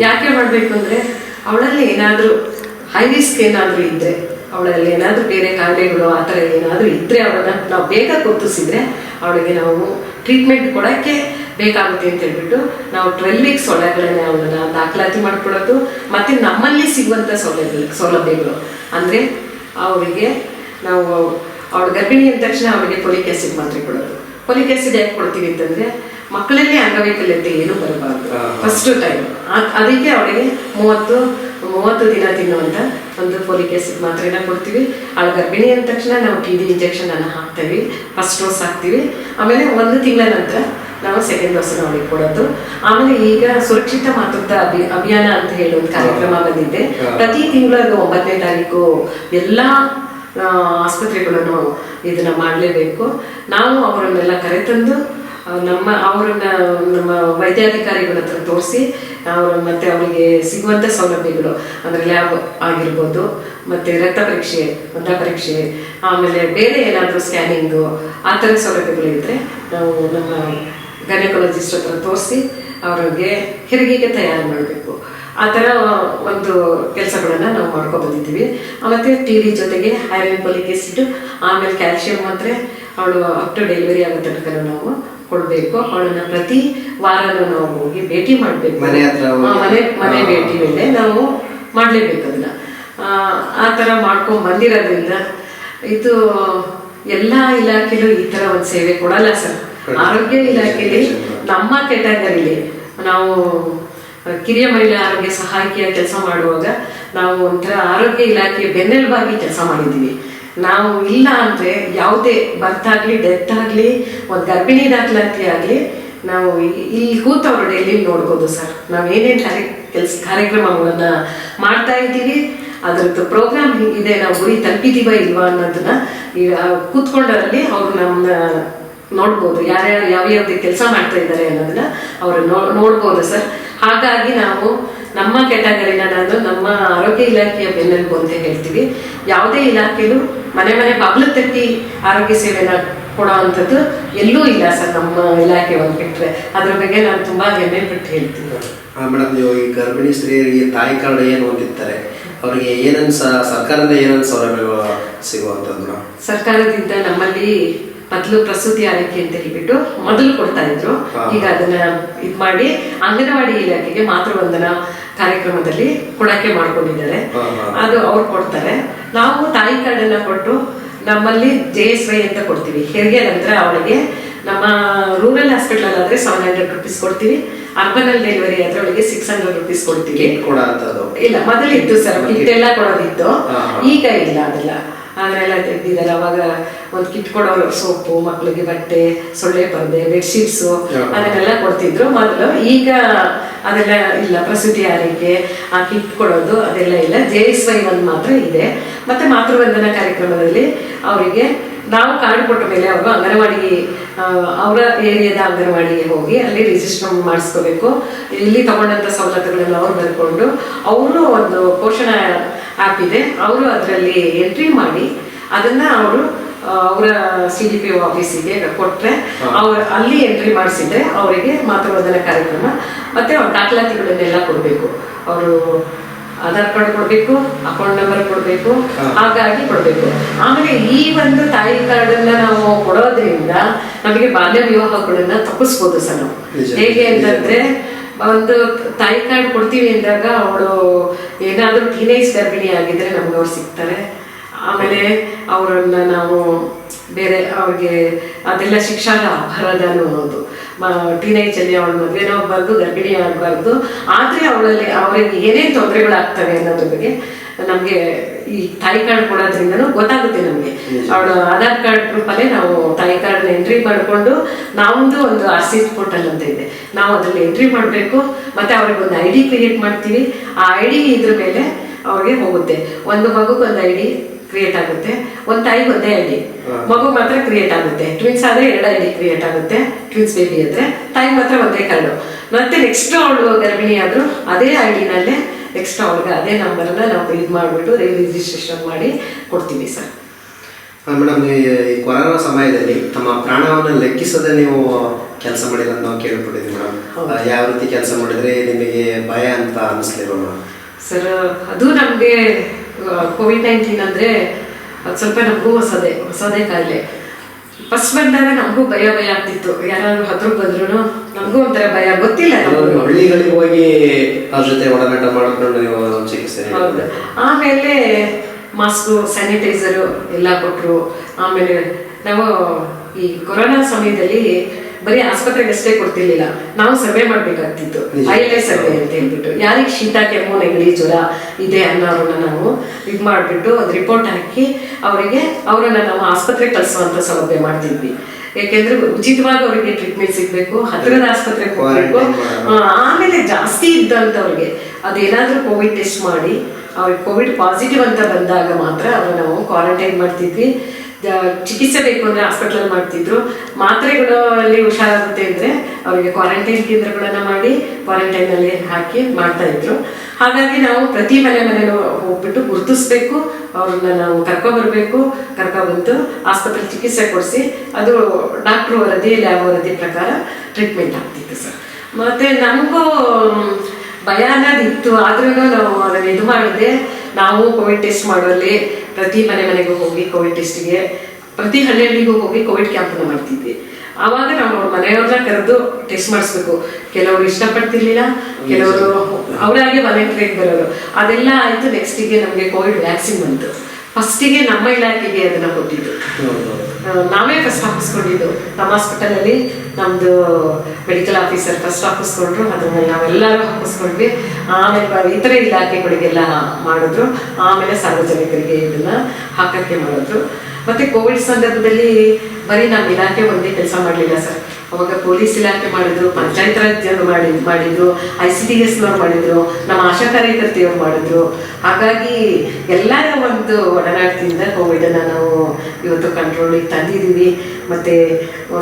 ಯಾಕೆ ಮಾಡಬೇಕು ಅಂದ್ರೆ ಅವಳಲ್ಲಿ ಏನಾದರೂ ಹೈ ರಿಸ್ಕ್ ಏನಾದರೂ ಇದ್ರೆ ಅವಳಲ್ಲಿ ಏನಾದರೂ ಬೇರೆ ಕಾಯಿಲೆಗಳು ಆ ಥರ ಏನಾದರೂ ಇದ್ರೆ ಅವಳನ್ನ ನಾವು ಬೇಗ ಗುರುತಿಸಿದ್ರೆ ಅವಳಿಗೆ ನಾವು ಟ್ರೀಟ್ಮೆಂಟ್ ಕೊಡೋಕ್ಕೆ ಬೇಕಾಗುತ್ತೆ ಅಂತ ಹೇಳ್ಬಿಟ್ಟು ನಾವು ಟ್ವೆಲ್ ವೀಕ್ಸ್ ಒಳಗಡೆ ಅವಳನ್ನ ದಾಖಲಾತಿ ಮಾಡ್ಕೊಳ್ಳೋದು ಮತ್ತೆ ನಮ್ಮಲ್ಲಿ ಸಿಗುವಂಥ ಸೌಲಭ್ಯ ಸೌಲಭ್ಯಗಳು. ಅಂದರೆ ಅವರಿಗೆ ನಾವು ಅವಳು ಗರ್ಭಿಣಿ ಅಂದ ತಕ್ಷಣ ಅವಳಿಗೆ ಪೊಲಿಕ್ ಆ್ಯಸಿಡ್ ಮಾತ್ರೆ ಕೊಡೋದು. ಪೊಲಿಕ್ ಆ್ಯಸಿಡ್ ಯಾಕೆ ಕೊಡ್ತೀವಿ ಅಂತಂದ್ರೆ ಮಕ್ಕಳಲ್ಲಿ ಅಂಗವೈಕಲ್ಯತೆ ಏನು ಬರಬಾರ್ದು. ಫಸ್ಟ್ ಟೈಮ್ ಅದಕ್ಕೆ ಅವಳಿಗೆ ಮೂವತ್ತು ಮೂವತ್ತು ದಿನ ತಿನ್ನುವಂತ ಒಂದು ಪೊಲಿಕ್ ಆ್ಯಸಿಡ್ ಮಾತ್ರೆನ ಕೊಡ್ತೀವಿ. ಅವಳು ಗರ್ಭಿಣಿ ಅಂದ ತಕ್ಷಣ ನಾವು ಟಿ ಡಿ ಇಂಜೆಕ್ಷನ್ ಅನ್ನು ಹಾಕ್ತೀವಿ. ಫಸ್ಟ್ ಡೋಸ್ ಹಾಕ್ತೀವಿ. ಆಮೇಲೆ ಒಂದು ತಿಂಗಳ ನಂತರ ನಾವು ಸೆಕೆಂಡ್ ಡೋಸನ್ನು ಅವಳಿಗೆ ಕೊಡೋದು. ಆಮೇಲೆ ಈಗ ಸುರಕ್ಷಿತ ಮಾತೃತ್ವ ಅಭಿ ಅಭಿಯಾನ ಅಂತ ಹೇಳಿ ಒಂದು ಕಾರ್ಯಕ್ರಮ ಬಂದಿದೆ. ಪ್ರತಿ ತಿಂಗಳು ಒಂಬತ್ತನೇ ತಾರೀಕು ಎಲ್ಲ ಆಸ್ಪತ್ರೆಗಳನ್ನು ಇದನ್ನ ಮಾಡಲೇಬೇಕು. ನಾವು ಅವರನ್ನೆಲ್ಲ ಕರೆತಂದು ನಮ್ಮ, ಅವರನ್ನ, ನಮ್ಮ ವೈದ್ಯಾಧಿಕಾರಿಗಳ ಹತ್ರ ತೋರಿಸಿ, ಅವರು, ಮತ್ತೆ ಅವರಿಗೆ ಸಿಗುವಂಥ ಸೌಲಭ್ಯಗಳು, ಅಂದರೆ ಲ್ಯಾಬ್ ಆಗಿರ್ಬೋದು, ಮತ್ತು ರಕ್ತ ಪರೀಕ್ಷೆ ಮತ ಪರೀಕ್ಷೆ, ಆಮೇಲೆ ಬೇರೆ ಏನಾದರೂ ಸ್ಕ್ಯಾನಿಂಗು, ಆ ಸೌಲಭ್ಯಗಳು ಇದ್ರೆ ನಾವು ನಮ್ಮ ಗೈನಕಾಲಜಿಸ್ಟ್ ಹತ್ರ ತೋರಿಸಿ, ಅವರಿಗೆ ಹೆರಿಗೆಗೆ ತಯಾರು ಮಾಡಬೇಕು. ಆ ಥರ ಒಂದು ಕೆಲಸಗಳನ್ನು ನಾವು ಮಾಡ್ಕೊ ಬಂದಿದ್ದೀವಿ. ಮತ್ತು ಟಿ ವಿ ಜೊತೆಗೆ ಐರನ್ ಪೊಲಿಕ್ ಆಸಿಡ್ ಆಮೇಲೆ ಕ್ಯಾಲ್ಶಿಯಂ ಮಾತ್ರೆ ಅವಳು ಅಪ್ ಟು ಡೆಲಿವರಿ ಆಗೋ ತನಕ ನಾವು ಕೊಡಬೇಕು. ಅವಳನ್ನ ಪ್ರತಿ ವಾರನೂ ನಾವು ಹೋಗಿ ಭೇಟಿ ಮಾಡಬೇಕು. ಮನೆ ಮನೆ ಮನೆ ಭೇಟಿ ಮೇಲೆ ನಾವು ಮಾಡಲೇಬೇಕು ಅದನ್ನ. ಆ, ಆ ಥರ ಮಾಡ್ಕೊಂಡು ಬಂದಿರೋದ್ರಿಂದ ಇದು ಎಲ್ಲ ಇಲಾಖೆಲೂ ಈ ಥರ ಒಂದು ಸೇವೆ ಕೊಡಲ್ಲ ಸರ್. ಆರೋಗ್ಯ ಇಲಾಖೆಯಲ್ಲಿ ನಮ್ಮ ಕೆಟಗರಿಲಿ ನಾವು ಕಿರಿಯ ಮಹಿಳಾ ಆರೋಗ್ಯ ಸಹಾಯಕಿಯ ಕೆಲಸ ಮಾಡುವಾಗ ನಾವು ಒಂಥರ ಆರೋಗ್ಯ ಇಲಾಖೆಯ ಬೆನ್ನೆಲುಬಾಗಿ ಕೆಲಸ ಮಾಡಿದ್ದೀವಿ. ನಾವು ಇಲ್ಲ ಅಂದರೆ ಯಾವುದೇ ಬರ್ತ್ ಆಗಲಿ ಡೆತ್ ಆಗಲಿ, ಒಂದು ಗರ್ಭಿಣಿ ದಾಖಲಾತಿ ಆಗಲಿ, ನಾವು ಇಲ್ಲಿ ಕೂತವ್ರ ಡೈಲಿ ನೋಡ್ಬೋದು ಸರ್? ನಾವು ಏನೇನು ಕಾರ್ಯ, ಕೆಲಸ ಕಾರ್ಯಕ್ರಮಗಳನ್ನ ಮಾಡ್ತಾ ಇದ್ದೀವಿ, ಅದ್ರದ್ದು ಪ್ರೋಗ್ರಾಮ್ ಇದೆ, ನಾವು ಗುರಿ ತಲುಪಿದೀವ ಇಲ್ವಾ ಅನ್ನೋದನ್ನ ಈಗ ಕೂತ್ಕೊಂಡರಲ್ಲಿ ಅವರು ನಮ್ಮನ್ನ ನೋಡ್ಬೋದು, ಯಾರ್ಯಾರು, ಯಾವ್ಯಾವ್ದು ಕೆಲಸ ಮಾಡ್ತಾ ಇದ್ದಾರೆ ಅನ್ನೋದನ್ನ ಅವರು ನೋಡ್ಬೋದು ಸರ್. ಹಾಗಾಗಿ ನಾವು ನಮ್ಮ ಕೆಟಗರಿನ ನಾನು ನಮ್ಮ ಆರೋಗ್ಯ ಇಲಾಖೆಯ ಬೆನ್ನೆಲುಬು ಅಂತ ಹೇಳ್ತೀವಿ. ಯಾವುದೇ ಇಲಾಖೆಯೂ ಮನೆ ಮನೆ ಬಾಗಿಲು ತಟ್ಟಿ ಆರೋಗ್ಯ ಸೇವೆನ ಕೊಡೋ ಅಂಥದ್ದು ಎಲ್ಲೂ ಇಲ್ಲ ಸರ್ ನಮ್ಮ ಇಲಾಖೆ ಒಂದು ಬಿಟ್ಟರೆ ಅದ್ರ ಬಗ್ಗೆ ನಾನು ತುಂಬ ಹೆಮ್ಮೆ ಪಟ್ಟು ಹೇಳ್ತೀನಿ. ಮೇಡಮ್ ನೀವು ಈ ಗರ್ಭಿಣಿ ಸ್ತ್ರೀಯರಿಗೆ ತಾಯಿ ಕಾರ್ಡ್ ಏನು ಹೊಂದಿರ್ತಾರೆ? ಅವರಿಗೆ ಏನನ್ನ ಸ- ಸರ್ಕಾರದಿಂದ ಏನನ್ನ ಸೌಲಭ್ಯಗಳು ಸಿಗುವಂಥದ್ದು ಸರ್ಕಾರದಿಂದ ನಮ್ಮಲ್ಲಿ ಮೊದಲು ಪ್ರಸೂತಿ ಆರೈಕೆ ಅಂತ ಹೇಳ್ಬಿಟ್ಟು ಮೊದಲು ಕೊಡ್ತಾ ಇದ್ರು. ಈಗ ಅದನ್ನ ಇದ್ ಮಾಡಿ ಅಂಗನವಾಡಿ ಇಲಾಖೆಗೆ ಮಾತೃವಂದನ ಕಾರ್ಯಕ್ರಮದಲ್ಲಿ ಕೊಡಕ್ಕೆ ಮಾಡ್ಕೊಂಡಿದ್ದಾರೆ. ಅದು ಅವ್ರು ಕೊಡ್ತಾರೆ. ನಾವು ತಾಯಿ ಕಾರ್ಡನ್ನ ಕೊಟ್ಟು ನಮ್ಮಲ್ಲಿ ಜೆ ಎಸ್ ವೈ ಅಂತ ಕೊಡ್ತೀವಿ. ಹೆರಿಗೆ ನಂತರ ಅವಳಿಗೆ ನಮ್ಮ ರೂರಲ್ ಹಾಸ್ಪಿಟಲ್ ಆದ್ರೆ ಸೆವೆನ್ ಹಂಡ್ರೆಡ್ ರುಪೀಸ್ ಕೊಡ್ತೀವಿ. ಅರ್ಬನ್ ಅಲ್ಲಿ ಡೆಲಿವರಿ ಆದ್ರೆ ಅವಳಿಗೆ ಸಿಕ್ಸ್ ಹಂಡ್ರೆಡ್ ರುಪೀಸ್ ಕೊಡ್ತೀವಿ. ಇಲ್ಲ ಮೊದಲಿತ್ತು ಸರ್ ಇದೆಲ್ಲ ಕೊಡೋದಿತ್ತು. ಈಗ ಇಲ್ಲ ಅದೆಲ್ಲ. ಅದನ್ನೆಲ್ಲ ತೆಗ್ದಿದ್ದಾರೆ. ಅವಾಗ ಒಂದು ಕಿಟ್ ಕೊಡೋರು ಸೋಪು ಮಕ್ಕಳಿಗೆ ಬಟ್ಟೆ ಸೊಳ್ಳೆ ಪರದೆ ಬೆಡ್ಶೀಟ್ಸು. ಅದನ್ನೆಲ್ಲ ಕೊಡ್ತಿದ್ರು. ಮೊದಲು ಈಗ ಅದೆಲ್ಲ ಇಲ್ಲ. ಪ್ರಸೂತಿ ಆರೈಕೆ ಆ ಕಿಟ್ ಕೊಡೋದು ಅದೆಲ್ಲ ಇಲ್ಲ. ಜೆ ಎಸ್ ವೈ ಒಂದು ಮಾತ್ರ ಇದೆ. ಮತ್ತೆ ಮಾತೃವಂದನ ಕಾರ್ಯಕ್ರಮದಲ್ಲಿ ಅವರಿಗೆ ನಾವು ಕಾರ್ಡ್ ಕೊಟ್ಟ ಮೇಲೆ ಅವರು ಅಂಗನವಾಡಿ ಅವರ ಏರಿಯಾದ ಅಂಗನವಾಡಿಗೆ ಹೋಗಿ ಅಲ್ಲಿ ರಿಜಿಸ್ಟರ್ ಮಾಡಿಸ್ಕೋಬೇಕು. ಇಲ್ಲಿ ತಗೊಂಡಂತ ಸವಲತ್ತುಗಳನ್ನ ಅವ್ರು ಬರ್ಕೊಂಡು ಅವರು ಒಂದು ಪೋಷಣ ಆ್ಯಪ್ ಇದೆ ಅವರು ಅದರಲ್ಲಿ ಎಂಟ್ರಿ ಮಾಡಿ ಅದನ್ನ ಅವರು ಅವರ ಸಿ ಡಿ ಪಿ ಆಫೀಸಿಗೆ ಕೊಟ್ಟರೆ ಅವರು ಅಲ್ಲಿ ಎಂಟ್ರಿ ಮಾಡಿಸಿದ್ರೆ ಅವರಿಗೆ ಮಾತೃವಂದನ ಕಾರ್ಯಕ್ರಮ ಮತ್ತೆ ಅವ್ರ ದಾಖಲಾತಿಗಳನ್ನೆಲ್ಲ ಕೊಡಬೇಕು. ಅವರು ಆಧಾರ್ ಕಾರ್ಡ್ ಕೊಡಬೇಕು ಅಕೌಂಟ್ ನಂಬರ್ ಕೊಡಬೇಕು ಹಾಗಾಗಿ ಕೊಡಬೇಕು. ಆಮೇಲೆ ಈ ಒಂದು ತಾಯಿ ಕಾರ್ಡನ್ನ ನಾವು ಕೊಡೋದ್ರಿಂದ ನಮಗೆ ಬಾಲ್ಯ ವಿವಾಹಗಳನ್ನ ತಪ್ಪಿಸ್ಬೋದು ಸರ್ ನಾವು. ಹೇಗೆ ಅಂತಂದ್ರೆ ಒಂದು ತಾಯಿ ಕಾರ್ಡ್ ಕೊಡ್ತೀವಿ ಅಂದಾಗ ಅವಳು ಏನಾದರೂ ಟೀನೇಜ್ ಗರ್ಭಿಣಿ ಆಗಿದ್ರೆ ನಮ್ಗೆ ಅವ್ರು ಸಿಗ್ತಾರೆ. ಆಮೇಲೆ ಅವರನ್ನ ನಾವು ಬೇರೆ ಅವ್ರಿಗೆ ಅದೆಲ್ಲ ಶಿಕ್ಷಣ ಅಪರಾಧ ಅನ್ನೋದು. ಟೀನೇಜಲ್ಲಿ ಅವಳ ಮದುವೆನೋ ಆಗಬಾರ್ದು, ಗರ್ಭಿಣಿ ಆಗಬಾರ್ದು. ಆದರೆ ಅವಳಲ್ಲಿ, ಅವರಿಗೆ ಏನೇನು ತೊಂದರೆಗಳಾಗ್ತವೆ ಅನ್ನೋದ್ರ ಬಗ್ಗೆ ನಮಗೆ ಈ ತಾಯಿ ಕಾರ್ಡ್ ಕೊಡೋದ್ರಿಂದನೂ ಗೊತ್ತಾಗುತ್ತೆ ನಮಗೆ. ಅವಳು ಆಧಾರ್ ಕಾರ್ಡ್ ರೂಪಲ್ಲೇ ನಾವು ತಾಯಿ ಕಾರ್ಡ್ನ ಎಂಟ್ರಿ ಮಾಡಿಕೊಂಡು ನಾವೊಂದು ಒಂದು ಆರ್ ಸಿ ಪೋರ್ಟಲ್ ಅಂತ ಇದೆ. ನಾವು ಅದರಲ್ಲಿ ಎಂಟ್ರಿ ಮಾಡಬೇಕು ಮತ್ತೆ ಅವ್ರಿಗೆ ಒಂದು ಐ ಡಿ ಕ್ರಿಯೇಟ್ ಮಾಡ್ತೀವಿ. ಆ ಐ ಡಿ ಇದ್ರ ಮೇಲೆ ಅವ್ರಿಗೆ ಹೋಗುತ್ತೆ. ಒಂದು ಮಗುಗೆ ಒಂದು ಐ ಡಿ ಕ್ರಿಯೇಟ್ ಆಗುತ್ತೆ. ಒಂದು ತಾಯಿಗೆ ಒಂದೇ ಐ ಡಿ ಮಗು ಮಾತ್ರ ಕ್ರಿಯೇಟ್ ಆಗುತ್ತೆ. ಟ್ವಿನ್ಸ್ ಆದ್ರೆ ಎರಡು ಐ ಡಿ ಕ್ರಿಯೇಟ್ ಆಗುತ್ತೆ. ಟ್ವಿನ್ಸ್ ಬೇಬಿ ಅಂದರೆ ತಾಯಿ ಮಾತ್ರ ಒಂದೇ ಕಾರ್ಡು ಮತ್ತೆ ನೆಕ್ಸ್ಟ್ ಅವಳು ಗರ್ಭಿಣಿ ಆದ್ರೂ ಅದೇ ಐ ಡಿನಲ್ಲೇ ನೆಕ್ಸ್ಟ್ ಅವ್ರಿಗೆ ಅದೇ ನಂಬರ್ನ ನಾವು ಇದು ಮಾಡಿಬಿಟ್ಟು ರಿಜಿಸ್ಟ್ರೇಷನ್ ಮಾಡಿ ಕೊಡ್ತೀವಿ ಸರ್ ಮೇಡಮ್ ಈ ಕೊರೋನಾ ಸಮಯದಲ್ಲಿ ತಮ್ಮ ಪ್ರಾಣವನ್ನು ಲೆಕ್ಕಿಸದೆ ನೀವು ಕೆಲಸ ಮಾಡಿದ್ರೆ ನಾವು ಕೇಳ್ಬಿಟ್ಟಿದ್ದೀವಿ ಮೇಡಮ್ ಯಾವ ರೀತಿ ಕೆಲಸ ಮಾಡಿದ್ರೆ ನಿಮಗೆ ಭಯ ಅಂತ ಅನ್ನಿಸ್ಲಿಲ್ವ ಮೇಡಮ್ ಸರ್ ಅದು ನಮಗೆ ಕೋವಿಡ್ ನೈನ್ಟೀನ್ ಅಂದರೆ ಅದು ಸ್ವಲ್ಪ ನಮಗೂ ಹೊಸದೇ ಹೊಸದೇ ಕಾಯಿಲೆ. ಫಸ್ಟ್ ಬಂದಾಗ ನಮಗೂ ಭಯ ಭಯ ಆಗ್ತಿತ್ತು. ಯಾರಾದ್ರೂ ಹತ್ರ ಬಂದ್ರು ನಮಗೂ ಒಂಥರ ಭಯ ಗೊತ್ತಿಲ್ಲ ಹಳ್ಳಿಗಳಿಗೆ ಹೋಗಿ ಅವ್ರ ಜೊತೆ ಒಡನಾಟ ಮಾಡಿಕೊಂಡು ನೀವು ಚಿಕಿತ್ಸೆ ಆಮೇಲೆ ಮಾಸ್ಕು ಸ್ಯಾನಿಟೈಸರು ಎಲ್ಲ ಕೊಟ್ಟರು ಆಮೇಲೆ ನಾವು ಈ ಕೊರೋನಾ ಸಮಯದಲ್ಲಿ ಬರೀ ಆಸ್ಪತ್ರೆಗೆ ಅಷ್ಟೇ ಕೊಡ್ತಿರ್ಲಿಲ್ಲ. ನಾವು ಸರ್ವೆ ಮಾಡ್ಬೇಕಾಗ್ತಿತ್ತು. ಐ ಎಲ್ ಎ ಸರ್ವೆ ಅಂತ ಹೇಳ್ಬಿಟ್ಟು. ಯಾರಿಗೆ ಶೀತ ಕೆಮ್ಮು ನೆಗಡಿ ಜ್ವರ ಇದೆ ಅನ್ನೋರನ್ನ ನಾವು ಇದು ಮಾಡಿಬಿಟ್ಟು ಅದು ರಿಪೋರ್ಟ್ ಹಾಕಿ ಅವರಿಗೆ ಅವರನ್ನ ನಾವು ಆಸ್ಪತ್ರೆಗೆ ಕಳಿಸುವಂತ ಸೌಲಭ್ಯ ಮಾಡ್ತಿದ್ವಿ. ಯಾಕೆಂದ್ರೆ ಉಚಿತವಾಗಿ ಅವರಿಗೆ ಟ್ರೀಟ್ಮೆಂಟ್ ಸಿಗ್ಬೇಕು ಹತ್ತಿರದ ಆಸ್ಪತ್ರೆಗೆ ಹೋಗ್ಬೇಕು. ಆಮೇಲೆ ಜಾಸ್ತಿ ಇದ್ದಂಥವ್ರಿಗೆ ಅದೇನಾದ್ರೂ ಕೋವಿಡ್ ಟೆಸ್ಟ್ ಮಾಡಿ ಅವ್ರಿಗೆ ಕೋವಿಡ್ ಪಾಸಿಟಿವ್ ಅಂತ ಬಂದಾಗ ಮಾತ್ರ ಅವ್ರು ನಾವು ಕ್ವಾರಂಟೈನ್ ಮಾಡ್ತಿದ್ವಿ. ಚಿಕಿತ್ಸೆ ಬೇಕು ಅಂದರೆ ಹಾಸ್ಪಿಟಲ್ ಮಾಡ್ತಿದ್ರು. ಮಾತ್ರೆಗಳಲ್ಲಿ ಹುಷಾರಾಗುತ್ತೆ ಅಂದ್ರೆ ಅವರಿಗೆ ಕ್ವಾರಂಟೈನ್ ಕೇಂದ್ರಗಳನ್ನ ಮಾಡಿ ಕ್ವಾರಂಟೈನ್ ಅಲ್ಲಿ ಹಾಕಿ ಮಾಡ್ತಾ ಇದ್ರು. ಹಾಗಾಗಿ ನಾವು ಪ್ರತಿ ಮನೆ ಮನೆಯೂ ಹೋಗ್ಬಿಟ್ಟು ಗುರುತಿಸ್ಬೇಕು. ಅವ್ರನ್ನ ನಾವು ಕರ್ಕೊಬರ್ಬೇಕು ಕರ್ಕೊಬಂದು ಆಸ್ಪತ್ರೆ ಚಿಕಿತ್ಸೆ ಕೊಡಿಸಿ ಅದು ಡಾಕ್ಟ್ರು ವರದಿ, ಲ್ಯಾಬ್ ವರದಿ ಪ್ರಕಾರ ಟ್ರೀಟ್ಮೆಂಟ್ ಆಗ್ತಿತ್ತು ಸರ್. ಮತ್ತೆ ನಮಗೂ ಭಯ ಅನ್ನೋದಿತ್ತು ಆದ್ರೂ ನಾವು ಅದನ್ನ ಇದು ಮಾಡಿದೆ ನಾವು ಕೋವಿಡ್ ಟೆಸ್ಟ್ ಮಾಡುವಲ್ಲಿ ಪ್ರತಿ ಮನೆ ಮನೆಗೂ ಹೋಗಿ ಕೋವಿಡ್ ಟೆಸ್ಟ್ಗೆ ಪ್ರತಿ ಹಳ್ಳಿಗೂ ಹೋಗಿ ಕೋವಿಡ್ ಕ್ಯಾಂಪನ್ನು ಮಾಡ್ತಿದ್ವಿ. ಆವಾಗ ನಾವು ಮನೆಯವ್ರನ್ನ ಕರೆದು ಟೆಸ್ಟ್ ಮಾಡಿಸ್ಬೇಕು. ಕೆಲವರು ಇಷ್ಟಪಡ್ತಿರ್ಲಿಲ್ಲ, ಕೆಲವರು ಅವರಾಗೆ ಮನೆ ಬರೋರು. ಅದೆಲ್ಲ ಆಯಿತು ನೆಕ್ಸ್ಟಿಗೆ ನಮಗೆ ಕೋವಿಡ್ ವ್ಯಾಕ್ಸಿನ್ ಬಂತು. ಫಸ್ಟಿಗೆ ನಮ್ಮ ಇಲಾಖೆಗೆ ಅದನ್ನ ಕೊಟ್ಟಿದ್ದು. ನಾವೇ ಫಸ್ಟ್ ಹಾಕಿಸ್ಕೊಂಡಿದ್ದು ನಮ್ಮ ಹಾಸ್ಪಿಟಲಲ್ಲಿ ನಮ್ಮದು ಮೆಡಿಕಲ್ ಆಫೀಸರ್ ಫಸ್ಟ್ ಹಾಕಿಸ್ಕೊಂಡ್ರು ಅದನ್ನ ನಾವೆಲ್ಲರೂ ಹಾಕಿಸ್ಕೊಂಡ್ವಿ. ಆಮೇಲೆ ಇತರ ಇತರೆ ಇಲಾಖೆಗಳಿಗೆಲ್ಲ ಮಾಡಿದ್ರು. ಆಮೇಲೆ ಸಾರ್ವಜನಿಕರಿಗೆ ಇದನ್ನ ಹಾಕಕ್ಕೆ ಮಾಡಿದ್ರು. ಮತ್ತೆ ಕೋವಿಡ್ ಸಂದರ್ಭದಲ್ಲಿ ಬರೀ ನಮ್ಮ ಇಲಾಖೆ ಒಂದೇ ಕೆಲಸ ಮಾಡಲಿಲ್ಲ ಸರ್. ಅವಾಗ ಪೊಲೀಸ್ ಇಲಾಖೆ ಮಾಡಿದ್ರು ಪಂಚಾಯತ್ ರಾಜ್ ಜನ ಮಾಡಿ ಮಾಡಿದ್ರು ಐ ಸಿ ಡಿ ಎಸ್ನವ್ರು ಮಾಡಿದ್ರು ನಮ್ಮ ಆಶಾ ಕಾರ್ಯಕರ್ತೆಯವ್ರು ಮಾಡಿದ್ರು. ಹಾಗಾಗಿ ಎಲ್ಲರ ಒಂದು ಒಡನಾಟದಿಂದ ಕೋವಿಡನ್ನು ನಾವು ಇವತ್ತು ಕಂಟ್ರೋಲಿಗೆ ತಂದಿದ್ದೀವಿ. ಮತ್ತೆ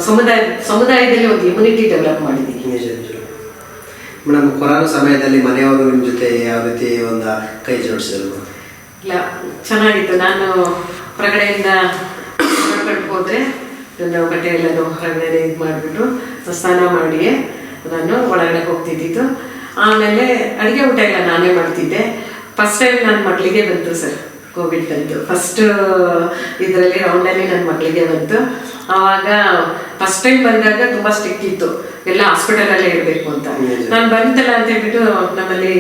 ಸಮುದಾಯ ಸಮುದಾಯದಲ್ಲಿ ಒಂದು ಇಮ್ಯುನಿಟಿ ಡೆವಲಪ್ ಮಾಡಿದ್ದೀವಿ. ಮೇಡಮ್ ಕೊರೋನಾ ಸಮಯದಲ್ಲಿ ಮನೆಯವರು ನಿಮ್ಮ ಜೊತೆ ಯಾವ ರೀತಿ ಒಂದು ಕೈ ಜೋಡಿಸಿದ್ರು? ಇಲ್ಲ ಚೆನ್ನಾಗಿತ್ತು. ನಾನು ಹೊರಗಡೆಯಿಂದ ಹೋದರೆ ನನ್ನ ಬಟ್ಟೆ ಎಲ್ಲ ಹೊರಗಡೆ ಇದು ಮಾಡಿಬಿಟ್ಟು ಸ್ನಾನ ಮಾಡಿಯೇ ನಾನು ಒಳಗಡೆ ಹೋಗ್ತಿದ್ದಿದ್ದು. ಆಮೇಲೆ ಅಡುಗೆ ಊಟ ಎಲ್ಲ ನಾನೇ ಮಾಡ್ತಿದ್ದೆ. ಫಸ್ಟ್ ಟೈಮ್ ನನ್ನ ಮಗಳಿಗೆ ಬಂತು ಸರ್ ಕೋವಿಡ್ ಬಂತು. ಫಸ್ಟ್ ಇದರಲ್ಲಿ ರೌಂಡಲ್ಲಿ ನನ್ನ ಮಗಳಿಗೆ ಬಂತು. ಆವಾಗ ಫಸ್ಟ್ ಟೈಮ್ ಬಂದಾಗ ತುಂಬ ಸ್ಟಿಕ್ ಇತ್ತು. ಎಲ್ಲ ಹಾಸ್ಪಿಟಲಲ್ಲೇ ಇರಬೇಕು ಅಂತ. ನಾನು ಬಂತಲ್ಲ ಅಂತ ಹೇಳ್ಬಿಟ್ಟು ನಮ್ಮಲ್ಲಿ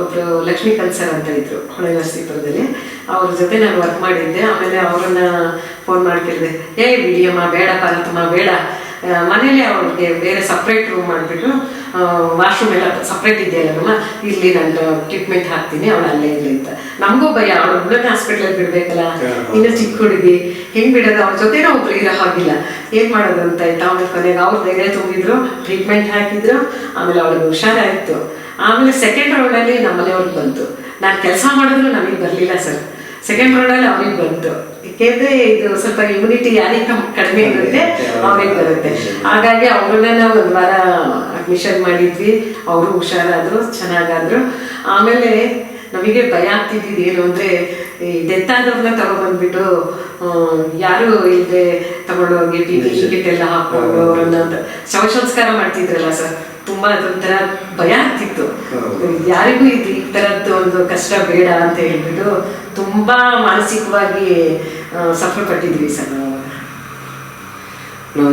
ಒಬ್ರು ಲಕ್ಷ್ಮೀ ಕಲ್ಸರ್ ಅಂತ ಇದ್ರು ಹೊಳೆ ನರಸೀಪುರದಲ್ಲಿ. ಅವ್ರ ಜೊತೆ ನಾನು ವರ್ಕ್ ಮಾಡಿದ್ದೆ. ಆಮೇಲೆ ಅವ್ರನ್ನ ಫೋನ್ ಮಾಡ್ತಿರ್ದೆ ಕೇಳಿದೆ ಏ ಬಿಡಿಯಮ್ಮ ಬೇಡ ಪಾರ್ವತಮ್ಮ ಬೇಡ. ಮನೇಲಿ ಅವ್ರಿಗೆ ಬೇರೆ ಸಪ್ರೇಟ್ ರೂಮ್ ಮಾಡಿಬಿಟ್ಟು ವಾಶ್ರೂಮ್ ಎಲ್ಲ ಸಪ್ರೇಟ್ ಇದೆಯಲ್ಲಮ್ಮ ಇಲ್ಲಿ ನಾನು ಟ್ರೀಟ್ಮೆಂಟ್ ಹಾಕ್ತೀನಿ ಅವಳು ಅಲ್ಲೇ ಇರಲಿ ಅಂತ. ನಮಗೂ ಭಯ ಅವಳು ಹುಡುಗನ ಹಾಸ್ಪಿಟ್ಲಲ್ಲಿ ಬಿಡ್ಬೇಕಲ್ಲ. ಇನ್ನು ಚಿಕ್ಕ ಹುಡುಗಿ ಹೆಂಗೆ ಬಿಡೋದು? ಅವ್ರ ಜೊತೆ ಒಬ್ರು ಇರೋ ಹಾಗಿಲ್ಲ. ಏನ್ ಮಾಡೋದು ಅಂತ ಆಯ್ತು? ಆಮೇಲೆ ಕೊನೆಗೆ ಅವ್ರ ಧೈರ್ಯ ತುಂಬಿದ್ರು ಟ್ರೀಟ್ಮೆಂಟ್ ಹಾಕಿದ್ರು ಆಮೇಲೆ ಅವಳಿಗೆ ಹುಷಾರಾಯ್ತು. ಆಮೇಲೆ ಸೆಕೆಂಡ್ ರೌಂಡಲ್ಲಿ ನಮ್ಮ ಮನೆಯವ್ರಿಗೆ ಬಂತು. ನಾನು ಕೆಲಸ ಮಾಡಿದ್ರು ನಮಗೆ ಬರಲಿಲ್ಲ ಸರ್. ಸೆಕೆಂಡ್ ರೌಂಡಲ್ಲಿ ಅವ್ರಿಗೆ ಬಂತು. ಯಾಕೆಂದ್ರೆ ಇದು ಸ್ವಲ್ಪ ಇಮ್ಯುನಿಟಿ ಯಾರಿಗೆ ಕಡಿಮೆ ಇರುತ್ತೆ ಅವ್ರಿಗೆ ಬರುತ್ತೆ. ಹಾಗಾಗಿ ಅವ್ರನ್ನ ನಾವು ಒಂದು ವಾರ ಅಡ್ಮಿಷನ್ ಮಾಡಿದ್ವಿ. ಅವರು ಹುಷಾರಾದ್ರು ಚೆನ್ನಾಗಾದ್ರು. ಆಮೇಲೆ ನಮಗೆ ಭಯ ಆಗ್ತಿದ್ದು ಏನು ಅಂದರೆ ಈ ಡೆತ್ ಆದವ್ರನ್ನ ತಗೊಬಂದ್ಬಿಟ್ಟು ಯಾರು ಇಲ್ಲದೆ ತಗೊಂಡೋಗಿ ಟಿಕೆಟ್ ಎಲ್ಲ ಹಾಕೊಂಡು ಅವ್ರನ್ನ ಶವ ಸಂಸ್ಕಾರ ಮಾಡ್ತಿದ್ರಲ್ಲ ಸರ್. ತುಂಬಾ ಒಂಥರ ಭಯ ಆಗ್ತಿತ್ತು. ಯಾರಿಗೂ ಇದು ಈ ಥರದ್ದು ಒಂದು ಕಷ್ಟ ಬೇಡ ಅಂತ ಹೇಳ್ಬಿಟ್ಟು ತುಂಬಾ ಮಾನಸಿಕವಾಗಿ ಸಫರ್ ಪಟ್ಟಿದ್ವಿ ಸರ್ ನಾವು.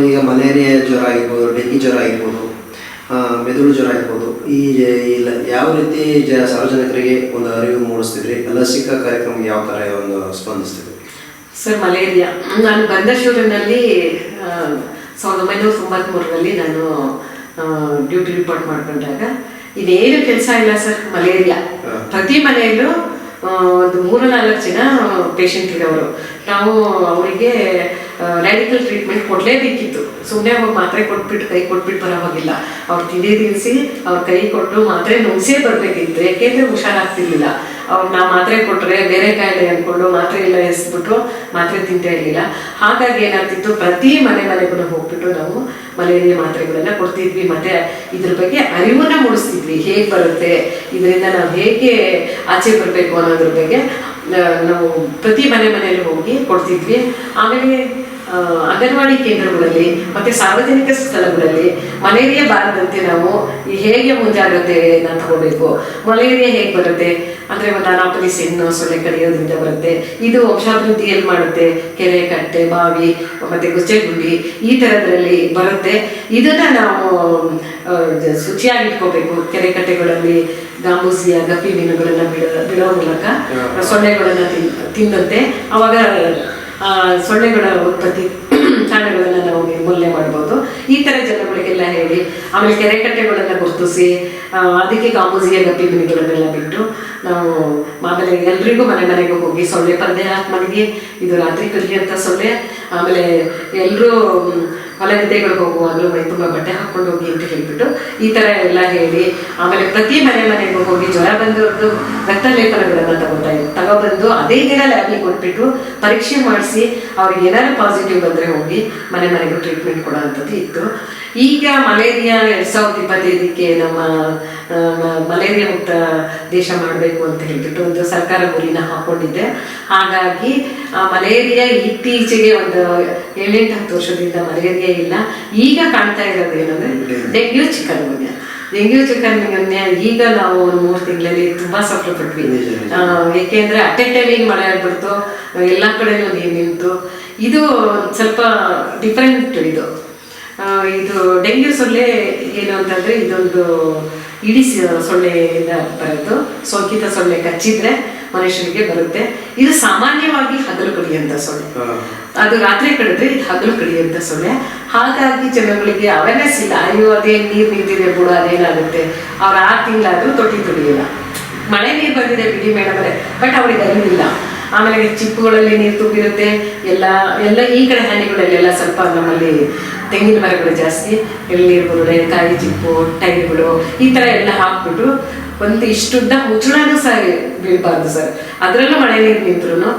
ಈಗ ಮಲೇರಿಯಾ ಜ್ವರ ಆಗಿರ್ಬೋದು ಡೆಂಗಿ ಜ್ವರ ಆಗಿರ್ಬೋದು ಮೆದುಳು ಜ್ವರ ಆಗಿರ್ಬೋದು ಈ ಇಲ್ಲ ಯಾವ ರೀತಿ ಜ ಸಾರ್ವಜನಿಕರಿಗೆ ಒಂದು ಅರಿವು ಮೂಡಿಸ್ತಿದ್ರಿ? ಲಸಿಕಾ ಕಾರ್ಯಕ್ರಮ ಯಾವ ಥರ ಒಂದು ಸ್ಪಂದಿಸ್ತಿದ್ರಿ? Sir malaria. ನಾನು ಬಂದ ಶೂರಿನಲ್ಲಿ ಆ, ಸಾವಿರದ ಒಂಬೈನೂರ ತೊಂಬತ್ಮೂರರಲ್ಲಿ ನಾನು ಡ್ಯೂಟಿ ರಿಪೋರ್ಟ್ ಮಾಡ್ಕೊಂಡಾಗ ಇದೇನು ಕೆಲಸ ಇಲ್ಲ ಸರ್ ಮಲೇರಿಯಾ. ಪ್ರತಿ ಮನೆಯಲ್ಲೂ ಒಂದು ಮೂರು ನಾಲ್ಕು ಜನ ಪೇಷಂಟ್ ಇರೋರು. ನಾವು ಅವರಿಗೆ ರ್ಯಾಡಿಕಲ್ ಟ್ರೀಟ್ಮೆಂಟ್ ಕೊಡಲೇಬೇಕಿತ್ತು. ಸುಮ್ಮನೆ ಅವ್ರು ಮಾತ್ರೆ ಕೊಟ್ಬಿಟ್ಟು ಕೈ ಕೊಟ್ಬಿಟ್ಟು ಬರೋವಾಗಿಲ್ಲ. ಅವ್ರು ತಿಂಡಿ ತಿನ್ನಿಸಿ ಅವ್ರ ಕೈ ಕೊಟ್ಟು ಮಾತ್ರೆ ನುಗ್ಸೇ ಬರಬೇಕಿತ್ತು. ಯಾಕೆಂದ್ರೆ ಹುಷಾರಾಗ್ತಿರ್ಲಿಲ್ಲ. ಅವ್ರು ನಾವು ಮಾತ್ರೆ ಕೊಟ್ಟರೆ ಬೇರೆ ಕಾಯಿಲೆ ಅಂದ್ಕೊಂಡು ಮಾತ್ರೆ ಎಲ್ಲ ಎಸ್ಬಿಟ್ಟು ಮಾತ್ರೆ ತಿಂತಾ ಇರಲಿಲ್ಲ. ಹಾಗಾಗಿ ಏನಾಗ್ತಿತ್ತು, ಪ್ರತಿ ಮನೆ ಮನೆಗೂ ಹೋಗ್ಬಿಟ್ಟು ನಾವು ಮಲೇರಿಯಾ ಮಾತ್ರೆಗಳನ್ನ ಕೊಡ್ತಿದ್ವಿ. ಮತ್ತೆ ಇದ್ರ ಬಗ್ಗೆ ಅರಿವನ್ನ ಮೂಡಿಸ್ತಿದ್ವಿ. ಹೇಗೆ ಬರುತ್ತೆ, ಇದರಿಂದ ನಾವು ಹೇಗೆ ಆಚೆ ಬರಬೇಕು ಅನ್ನೋದ್ರ ಬಗ್ಗೆ ನಾವು ಪ್ರತಿ ಮನೆ ಮನೆಯಲ್ಲಿ ಹೋಗಿ ಕೊಡ್ತಿದ್ವಿ. ಆಮೇಲೆ ಅಂಗನವಾಡಿ ಕೇಂದ್ರಗಳಲ್ಲಿ ಮತ್ತೆ ಸಾರ್ವಜನಿಕ ಸ್ಥಳಗಳಲ್ಲಿ ಮಲೇರಿಯಾ ಬಾರದಂತೆ ನಾವು ಹೇಗೆ ಮುಂಜಾಗ್ರತೆಯನ್ನ ತಗೋಬೇಕು? ಮಲೇರಿಯಾ ಹೇಗೆ ಬರುತ್ತೆ? ಅಂದ್ರೆ ಒಂದು ಹೆಣ್ಣು ಸೊಳ್ಳೆ ಕಡಿಯೋದ್ರಿಂದ ಬರುತ್ತೆ. ಇದು ವಂಶಾಭಿವೃದ್ಧಿಯಲ್ಲಿ ಮಾಡುತ್ತೆ? ಕೆರೆ ಕಟ್ಟೆ ಬಾವಿ ಮತ್ತೆ ಗುಚ್ಚೆಗುಂಡಿ ಈ ತರದ್ರಲ್ಲಿ ಬರುತ್ತೆ. ಇದನ್ನ ನಾವು ಶುಚಿಯಾಗಿಟ್ಕೋಬೇಕು ಶುಚಿಯಾಗಿ ಇಟ್ಕೋಬೇಕು. ಕೆರೆ ಕಟ್ಟೆಗಳಲ್ಲಿ ಗಾಂಬೂಸಿಯ ಗಪ್ಪಿ ಮೀನುಗಳನ್ನ ಬಿಡೋ ಬಿಡೋ ಮೂಲಕ ಸೊಳ್ಳೆಗಳನ್ನ ತಿನ್- ತಿಂದಂತೆ ಅವಾಗ ಸೊಳ್ಳೆಗಳ ಉತ್ಪತ್ತಿ ಕಾರಣಗಳನ್ನ ನಾವು ನಿರ್ಮೂಲನೆ ಮಾಡ್ಬೋದು. ಈ ತರ ಜನಗಳಿಗೆಲ್ಲ ಹೇಳಿ, ಆಮೇಲೆ ಕೆರೆ ಕಟ್ಟೆಗಳನ್ನ ಗುರುತಿಸಿ ಅದಕ್ಕೆ ಗಾಂಬೂಜಿಯ ಗಪ್ಪಿ ಮನೆಗಳನ್ನೆಲ್ಲ ಬಿಟ್ಟು ನಾವು ಆಮೇಲೆ ಎಲ್ರಿಗೂ ಮನೆ ಮನೆಗೆ ಹೋಗಿ ಸೊಳ್ಳೆ ಪರದೆ ಹಾಕಿ ಮನೆಗೆ ಇದು ರಾತ್ರಿ ಕಲಿಯಂತ ಸೊಳ್ಳೆ. ಆಮೇಲೆ ಎಲ್ಲರೂ ಹೊಲ ಗದ್ದೆಗಳಿಗೆ ಹೋಗುವಾಗಲೂ ಮೈ ತುಂಬ ಬಟ್ಟೆ ಹಾಕೊಂಡು ಹೋಗಿ ಅಂತ ಹೇಳ್ಬಿಟ್ಟು ಈ ತರ ಎಲ್ಲ ಹೇಳಿ, ಆಮೇಲೆ ಪ್ರತಿ ಮನೆ ಮನೆಗೂ ಹೋಗಿ ಜ್ವರ ಬಂದವ್ರದ್ದು ರಕ್ತ ಲೇಪನಗಳನ್ನ ತಗೋತಾ ತಗೊಬಂದು ಅದೇ ದಿನ ಲ್ಯಾಬ್ಗೆ ಕೊಟ್ಬಿಟ್ಟು ಪರೀಕ್ಷೆ ಮಾಡಿಸಿ ಅವ್ರಿಗೆ ಏನಾದ್ರು ಪಾಸಿಟಿವ್ ಬಂದ್ರೆ ಹೋಗಿ ಮನೆ ಮನೆಗೂ ಟ್ರೀಟ್ಮೆಂಟ್ ಕೊಡೋವಂಥದ್ದು ಇತ್ತು. ಈಗ ಮಲೇರಿಯಾ ಎರಡ್ ಸಾವಿರದ ಇಪ್ಪತ್ತೈದಕ್ಕೆ ನಮ್ಮ ಮಲೇರಿಯಾ ಮುಕ್ತ ದೇಶ ಮಾಡಬೇಕು ಅಂತ ಹೇಳ್ಬಿಟ್ಟು ಒಂದು ಸರ್ಕಾರ ಗುರಿನ ಹಾಕೊಂಡಿದ್ದೆ ಹಾಗಾಗಿ ಮಲೇರಿಯಾ ಇತ್ತೀಚೆಗೆ ಒಂದು ಏಳೆಂಟು ಹತ್ತು ವರ್ಷದಿಂದ ಮಲೇರಿಯಾ ಇಲ್ಲ. ಈಗ ಕಾಣ್ತಾ ಇರೋದು ಏನಂದ್ರೆ dengue chikungunya dengue chikungunya ಈಗ ನಾವು ಒಂದು ಮೂರು ತಿಂಗಳಲ್ಲಿ ತುಂಬಾ ಸಫಲ ಪಟ್ವಿ. ಆ, ಏಕೆಂದ್ರೆ ಅಟ್ ಎ ಟೈಮಿಗೆ ಮಳೆ ಆಗ್ಬಿಡ್ತು ಎಲ್ಲ ಕಡೆನೂ ನೀರು ನಿಂತು. ಇದು ಸ್ವಲ್ಪ ಡಿಫ್ರೆಂಟ್ ಇದು. ಆ, ಇದು ಡೆಂಗ್ಯೂ ಸೊಳ್ಳೆ ಏನು ಅಂತಂದ್ರೆ ಇದೊಂದು ಇಡೀ ಸೊಳ್ಳೆಯಿಂದ ಬರೋದು. ಸೋಂಕಿತ ಸೊಳ್ಳೆ ಕಚ್ಚಿದ್ರೆ ಮನುಷ್ಯನಿಗೆ ಬರುತ್ತೆ. ಇದು ಸಾಮಾನ್ಯವಾಗಿ ಹಗಲು ಕಡಿಯಂತ ಸೊಳ್ಳೆ. ಅದು ರಾತ್ರಿ ಕಡಿದ್ರೆ ಇದು ಹಗಲು ಕಡಿಯಂತ ಸೊಳ್ಳೆ. ಹಾಗಾಗಿ ಜನಗಳಿಗೆ ಅವೇರ್ನೆಸ್ ಇಲ್ಲ. ಅಯ್ಯೋ ಅದೇ ನೀರು ನಿಂತಿದೆ ಬಿಡು ಅದೇನಾಗುತ್ತೆ? ಅವ್ರು ಆರು ತಿಂಗಳಾದ್ರೂ ತೊಟ್ಟಿ ತುಳಿಯಲ್ಲ. ಮಳೆ ನೀರು ಬಂದಿದೆ ಬಿಡಿ ಮೇಡಮ್ ಬಟ್ ಅವ್ರಿಗೆ ಅರಿವಿಲ್ಲ ಆಮೇಲೆ ಚಿಪ್ಪುಗಳಲ್ಲಿ ನೀರು ತುಂಬಿರುತ್ತೆ. ಎಲ್ಲ ಎಲ್ಲ ಈ ಕಡೆ ಹನಿಗಳಲ್ಲೆಲ್ಲ ಸ್ವಲ್ಪ ನಮ್ಮಲ್ಲಿ ತೆಂಗಿನ ಮರಗಳು ಜಾಸ್ತಿ. ಎಳ್ನೀರು ಬುರುಡೆ ಕಾಯಿ ಚಿಪ್ಪು ಟೈರ್ಗಳು ಈ ಥರ ಎಲ್ಲ ಹಾಕ್ಬಿಟ್ಟು ಒಂದು ಇಷ್ಟುದ್ದ ಮುಚ್ಚಳನೂ ಸಹ ಬೀಳಬಾರ್ದು ಸರ್. ಅದರಲ್ಲೂ ಮಳೆ ನೀರು ನಿಂತ್ರು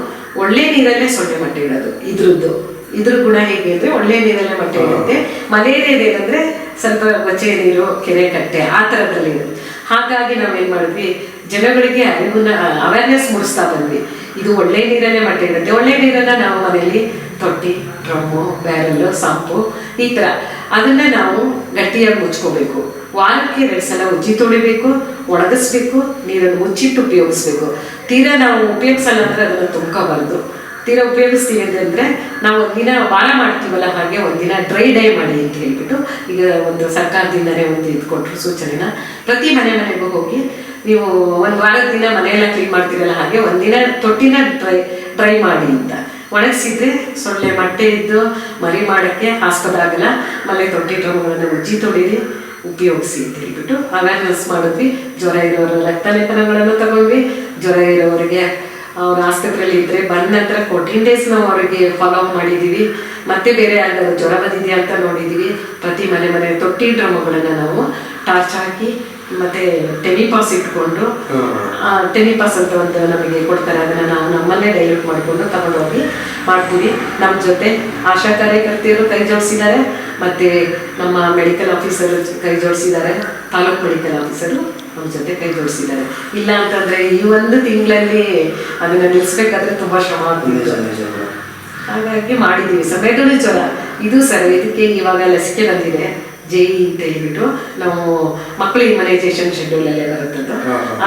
ಒಳ್ಳೆ ನೀರಲ್ಲೇ ಸೊಳ್ಳೆ ಮೊಟ್ಟೆ ಇಡೋದು ಇದ್ರದ್ದು. ಇದ್ರ ಗುಣ ಹೇಗೆ ಅಂದ್ರೆ ಒಳ್ಳೆ ನೀರಲ್ಲೇ ಮೊಟ್ಟೆ ಇಡುತ್ತೆ ಮಲೇರಿಯಾದ ಏನಂದ್ರೆ ಸ್ವಲ್ಪ ಕೊಚ್ಚೆ ನೀರು ಕೆರೆ ಕಟ್ಟೆ ಆ ಥರದಲ್ಲಿ ಇರುತ್ತೆ. ಹಾಗಾಗಿ ನಾವೇನ್ ಮಾಡಿದ್ವಿ ಜನಗಳಿಗೆ ಅರಿವನ್ನ ಅವೇರ್ನೆಸ್ ಮೂಡಿಸ್ತಾ ಬಂದ್ವಿ. ಇದು ಒಳ್ಳೆ ನೀರಲ್ಲೇ ಮೊಟ್ಟೆ ಇರುತ್ತೆ. ಒಳ್ಳೆ ನೀರನ್ನ ನಾವು ಮನೆಯಲ್ಲಿ ತೊಟ್ಟಿ ಡ್ರಮ್ಮು ಬ್ಯಾರಲ್ಲು ಸಾಂಪು ಈ ಥರ. ಅದನ್ನ ನಾವು ಗಟ್ಟಿಯಾಗಿ ಮುಚ್ಕೋಬೇಕು. ವಾರಕ್ಕೆ ಎರಡು ಸಲ ಉಜ್ಜಿ ತೊಳಿಬೇಕು, ಒಣಗಿಸ್ಬೇಕು, ನೀರನ್ನು ಮುಚ್ಚಿಟ್ಟು ಉಪಯೋಗಿಸ್ಬೇಕು. ತೀರಾ ನಾವು ಉಪಯೋಗಿಸಲ್ಲ ಅಂದ್ರೆ ಅದನ್ನ ತುಂಬ್ಕೋಬಾರ್ದು. ತೀರಾ ಉಪಯೋಗಿಸ್ತೀವಿ ಅಂತಂದ್ರೆ ನಾವು ಒಂದಿನ ವಾರ ಮಾಡ್ತೀವಲ್ಲ ಹಾಗೆ ಒಂದಿನ ಡ್ರೈ ಡೇ ಮಾಡಿ ಅಂತ ಹೇಳ್ಬಿಟ್ಟು ಈಗ ಒಂದು ಸರ್ಕಾರದಿಂದಲೇ ಒಂದು ಇದು ಕೊಟ್ಟರು ಸೂಚನೆನ. ಪ್ರತಿ ಮನೆ ಮನೆಗೂ ಹೋಗಿ ನೀವು ಒಂದು ವಾರದ ದಿನ ಮನೆಯೆಲ್ಲ ಕ್ಲೀನ್ ಮಾಡ್ತೀರಲ್ಲ ಹಾಗೆ ಒಂದಿನ ತೊಟ್ಟಿನ ಡ್ರೈ ಡ್ರೈ ಮಾಡಿ ಅಂತ. ಒಣಗಿಸಿದ್ರೆ ಸೊಳ್ಳೆ ಮೊಟ್ಟೆ ಇದ್ದು ಮರಿ ಮಾಡೋಕ್ಕೆ ಆಸ್ಪದ ಆಗಲ್ಲ. ಆಮೇಲೆ ತೊಟ್ಟಿ ಡ್ರಮ್ಗಳನ್ನು ಉಜ್ಜಿ ತೊಡೀರಿ ಉಪಯೋಗಿಸಿ ಅಂತ ಹೇಳ್ಬಿಟ್ಟು ಅವೇರ್ನೆಸ್ ಮಾಡಿದ್ವಿ. ಜ್ವರ ಇರೋರ ರಕ್ತ ಲೇಪನಗಳನ್ನು ತಗೊಂಡ್ವಿ ಜ್ವರ ಇರೋರಿಗೆ, ಅವ್ರ ಆಸ್ಪತ್ರೆಯಲ್ಲಿ ಇದ್ರೆ ಬಂದ ನಂತರ ಫೋರ್ಟೀನ್ ಡೇಸ್ ನಾವು ಅವರಿಗೆ ಫಾಲೋ ಅಪ್ ಮಾಡಿದ್ದೀವಿ ಮತ್ತೆ ಬೇರೆ ಯಾರು ಜ್ವರ ಬಂದಿದೆಯಾ ಅಂತ ನೋಡಿದ್ದೀವಿ ಪ್ರತಿ ಮನೆ ಮನೆ ತೊಟ್ಟಿ ಡ್ರಮ್ಗಳನ್ನು ನಾವು ಟಾರ್ಚ್ ಹಾಕಿ ಮತ್ತೆ ಟೆನಿಪಾಸ್ ಇಟ್ಕೊಂಡು ಟೆನಿಪಾಸ್ ಅಂತ ಒಂದು ನಮಗೆ ಕೊಡ್ತಾರೆ. ಅದನ್ನ ನಾವು ನಮ್ಮಲ್ಲೇ ಡೈಲ್ಯೂಟ್ ಮಾಡಿಕೊಂಡು ತಗೊಂಡೋಗಿ ಮಾಡ್ತೀವಿ. ನಮ್ಮ ಜೊತೆ ಆಶಾ ಕಾರ್ಯಕರ್ತೆಯರು ಕೈ ಜೋಡಿಸಿದ್ದಾರೆ. ಮತ್ತೆ ನಮ್ಮ ಮೆಡಿಕಲ್ ಆಫೀಸರ್ ಕೈ ಜೋಡಿಸಿದ್ದಾರೆ. ತಾಲೂಕ್ ಮೆಡಿಕಲ್ ಆಫೀಸರು ನಮ್ಮ ಜೊತೆ ಕೈ ಜೋಡಿಸಿದ್ದಾರೆ. ಇಲ್ಲ ಅಂತಂದ್ರೆ ಈ ಒಂದು ತಿಂಗಳಲ್ಲಿ ಅದನ್ನ ನಿಲ್ಲಿಸ್ಬೇಕಾದ್ರೆ ತುಂಬಾ ಶ್ರಮ ಆಗ್ತಿದೆ. ಹಾಗಾಗಿ ಮಾಡಿದ್ದೀವಿ. ಸರ್ ಮೆದುಳು ಜ್ವರ. ಇದು ಸರ್ ಇದಕ್ಕೆ ಇವಾಗ ಲಸಿಕೆ ಬಂದಿದೆ. ಜೆ ಇ ಅಂತ ಹೇಳ್ಬಿಟ್ಟು ನಾವು ಮಕ್ಕಳು ಇಮ್ಯುನೈಸೇಷನ್ ಶೆಡ್ಯೂಲ್ ಅಲ್ಲೇ ಬರುತ್ತದ್ದು.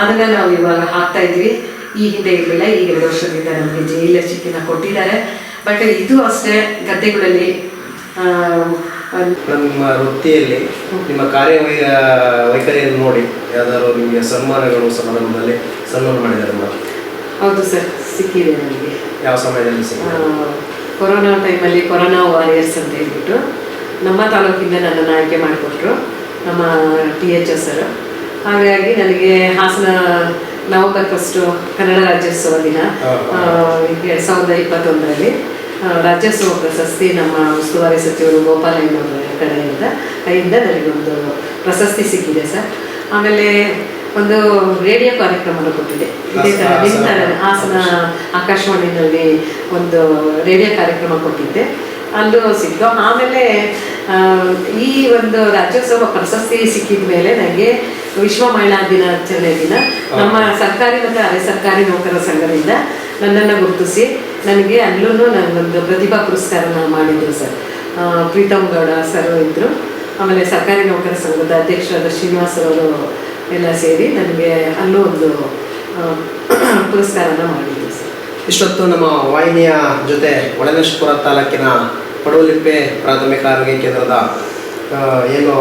ಅದನ್ನ ನಾವು ಇವಾಗ ಹಾಕ್ತಾ ಇದ್ವಿ ಈ ಹಿಂದೆ ಇರಲಿಲ್ಲ ಈ ಎರಡು ವರ್ಷದಿಂದ ನಮಗೆ ಜೆ ಇ ಲಸಿಕೆನ ಕೊಟ್ಟಿದ್ದಾರೆ. ಬಟ್ ಇದು ಅಷ್ಟೇ ಗದ್ದೆಗಳಲ್ಲಿ ನಮ್ಮ ವೃತ್ತಿಯಲ್ಲಿ ನಿಮ್ಮ ಕಾರ್ಯ ವೈಖರಿಯನ್ನು ನೋಡಿ ಯಾವ್ದಾದ್ರು ನಿಮಗೆ ಸನ್ಮಾನಗಳು ಸಮಾರಂಭದಲ್ಲಿ ಸನ್ಮಾನ ಮಾಡಿದ್ದಾರೆ ಹೌದು ಸರ್ ಸಿಕ್ಕಿದೆ ನನಗೆ ಯಾವ ಸಮಯದಲ್ಲಿ ಕೊರೋನಾ ಟೈಮಲ್ಲಿ ಕೊರೋನಾ ವಾರಿಯರ್ಸ್ ಅಂತ ಹೇಳ್ಬಿಟ್ಟು. ನಮ್ಮ ತಾಲೂಕಿಂದ ನನ್ನನ್ನು ಆಯ್ಕೆ ಮಾಡಿಕೊಟ್ರು ನಮ್ಮ ಟಿ ಎಚ್ ಎಸ್ ಸರ್ ಹಾಗಾಗಿ ನನಗೆ ಹಾಸನ ನವೆಂಬರ್ ಫಸ್ಟು ಕನ್ನಡ ರಾಜ್ಯೋತ್ಸವ ದಿನ ಎರಡು ಸಾವಿರದ ಇಪ್ಪತ್ತೊಂದರಲ್ಲಿ ರಾಜ್ಯೋತ್ಸವ ಪ್ರಶಸ್ತಿ ನಮ್ಮ ಉಸ್ತುವಾರಿ ಸಚಿವರು ಗೋಪಾಲಯ್ಯನವರ ಕಡೆಯಿಂದ ಕೈಯಿಂದ ನನಗೊಂದು ಪ್ರಶಸ್ತಿ ಸಿಕ್ಕಿದೆ ಸರ್. ಆಮೇಲೆ ಒಂದು ರೇಡಿಯೋ ಕಾರ್ಯಕ್ರಮವನ್ನು ಕೊಟ್ಟಿದೆ. ಇದೇ ಥರ ನಿಮ್ಮ ಥರ ಹಾಸನ ಆಕಾಶವಾಣಿನಲ್ಲಿ ಒಂದು ರೇಡಿಯೋ ಕಾರ್ಯಕ್ರಮ ಕೊಟ್ಟಿದ್ದೆ. ಅಲ್ಲೂ ಸಿಕ್ತು ಆಮೇಲೆ ಈ ಒಂದು ರಾಜ್ಯೋತ್ಸವ ಪ್ರಶಸ್ತಿ ಸಿಕ್ಕಿದ ಮೇಲೆ ನನಗೆ ವಿಶ್ವ ಮಹಿಳಾ ದಿನಾಚರಣೆ ದಿನ. ನಮ್ಮ ಸರ್ಕಾರಿ ಮತ್ತು ಅರೆ ಸರ್ಕಾರಿ ನೌಕರರ ಸಂಘದಿಂದ ನನ್ನನ್ನು ಗುರುತಿಸಿ ನನಗೆ ಅಲ್ಲೂ ನನಗೊಂದು ಪ್ರತಿಭಾ ಪುರಸ್ಕಾರನ ಮಾಡಿದರು ಸರ್. ಪ್ರೀತಮ್ ಗೌಡ ಸರ್ ಇದ್ದರು ಆಮೇಲೆ ಸರ್ಕಾರಿ ನೌಕರ ಸಂಘದ ಅಧ್ಯಕ್ಷರಾದ ಶ್ರೀನಿವಾಸರವರು ಎಲ್ಲ ಸೇರಿ ನನಗೆ ಅಲ್ಲೂ ಒಂದು ಪುರಸ್ಕಾರನ ಮಾಡಿದ್ರು. ಸರ್ ಇಷ್ಟೊತ್ತು ನಮ್ಮ ವಾಹಿನಿಯ ಜೊತೆ ಒಳನಶಪುರ ತಾಲೂಕಿನ ಪಡುವಲಿಪ್ಪೆ ಪ್ರಾಥಮಿಕ ಆರೋಗ್ಯ ಕೇಂದ್ರದ ಏನು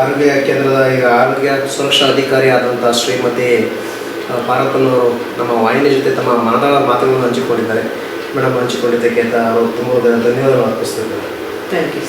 ಆರೋಗ್ಯ ಕೇಂದ್ರದ, ಈಗ ಆರೋಗ್ಯ ಸುರಕ್ಷಾ ಅಧಿಕಾರಿ ಆದಂಥ ಶ್ರೀಮತಿ ಪಾರ್ವತನವರು ನಮ್ಮ ವಾಹಿನಿ ಜೊತೆ ತಮ್ಮ ಮಾತಾಡ ಮಾತುಗಳನ್ನು ಹಂಚಿಕೊಂಡಿದ್ದಾರೆ. ಮೇಡಮ್ ಹಂಚಿಕೊಂಡಿದ್ದಕ್ಕೆ ಅಂತ ಅವರು ತುಂಬ ಧನ್ಯವಾದಗಳು ಅರ್ಪಿಸ್ತಿದ್ದಾರೆ ಥ್ಯಾಂಕ್ ಯು